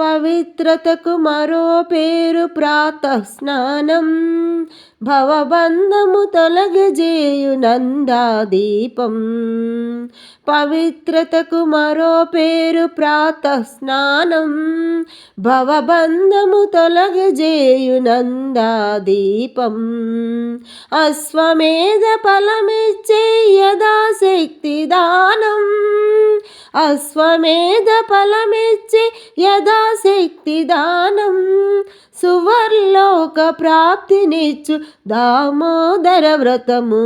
పవిత్రతకు మరో పేరు ప్రాతః స్నానం భవబంధము తొలగజేయు నందాదీపం. పవిత్రతకు మరో పేరు ప్రాతః స్నానం భవబంధము తొలగజేయు నందాదీపం. అశ్వమేధ ఫలమిచ్చే యథాశక్తి దానం అశ్వమేధ ఫలమిచ్చే యథాశక్తి దానం. లోక ప్రాప్తినిచ్చు దామోదర వ్రతము.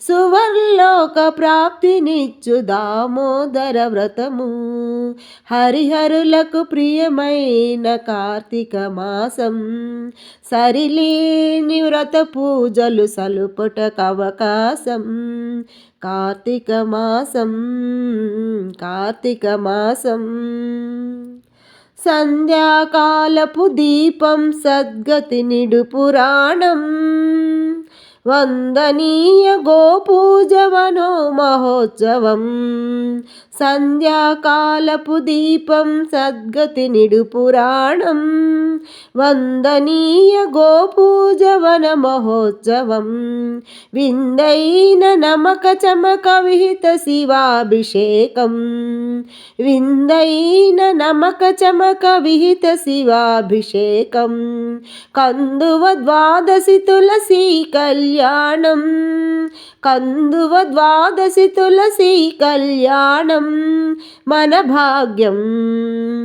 సువర్లోక ప్రాప్తినిచ్చు దామోదర వ్రతము. హరిహరులకు ప్రియమైన కార్తీక మాసం. సరిలేని వ్రత పూజలు సలుపుటకవకాశం కార్తీక మాసం కార్తీక మాసం. సంధ్యాకాలపు దీపం సద్గతి నిడు పురాణం వందనీయ గోపూజవనో మహోత్సవం సంధ్యాకాలపు దీపం సద్గతి నిడు పురాణం వందనీయ గోపూజవన మహోత్సవం. విందైన నమక చమక విహిత శివాభిషేకం. విందైన నమక చమక విహిత శివాభిషేకం. కందువ ద్వాదశి తులసి కళ్యాణం. కందువ ద్వాదశి తులసి కళ్యాణం. మన భాగ్యం.